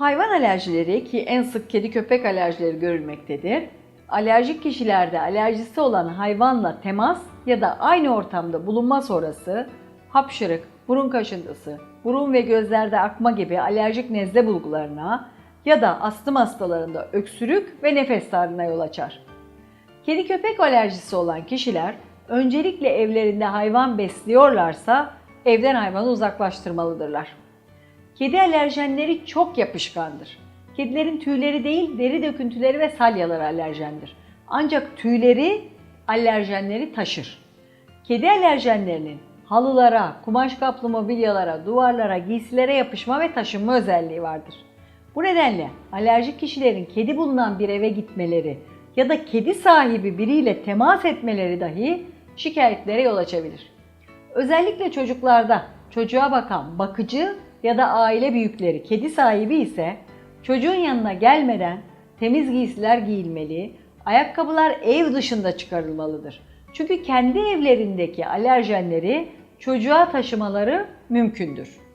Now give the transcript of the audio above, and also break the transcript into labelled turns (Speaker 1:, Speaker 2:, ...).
Speaker 1: Hayvan alerjileri ki en sık kedi köpek alerjileri görülmektedir. Alerjik kişilerde alerjisi olan hayvanla temas ya da aynı ortamda bulunma sonrası hapşırık, burun kaşıntısı, burun ve gözlerde akma gibi alerjik nezle bulgularına ya da astım hastalarında öksürük ve nefes darlığına yol açar. Kedi köpek alerjisi olan kişiler öncelikle evlerinde hayvan besliyorlarsa evden hayvanı uzaklaştırmalıdırlar. Kedi alerjenleri çok yapışkandır. Kedilerin tüyleri değil, deri döküntüleri ve salyaları alerjendir. Ancak tüyleri alerjenleri taşır. Kedi alerjenlerinin halılara, kumaş kaplı mobilyalara, duvarlara, giysilere yapışma ve taşınma özelliği vardır. Bu nedenle alerjik kişilerin kedi bulunan bir eve gitmeleri ya da kedi sahibi biriyle temas etmeleri dahi şikayetlere yol açabilir. Özellikle çocuklarda çocuğa bakan bakıcı ya da aile büyükleri kedi sahibi ise çocuğun yanına gelmeden temiz giysiler giyilmeli, ayakkabılar ev dışında çıkarılmalıdır. Çünkü kendi evlerindeki alerjenleri çocuğa taşımaları mümkündür.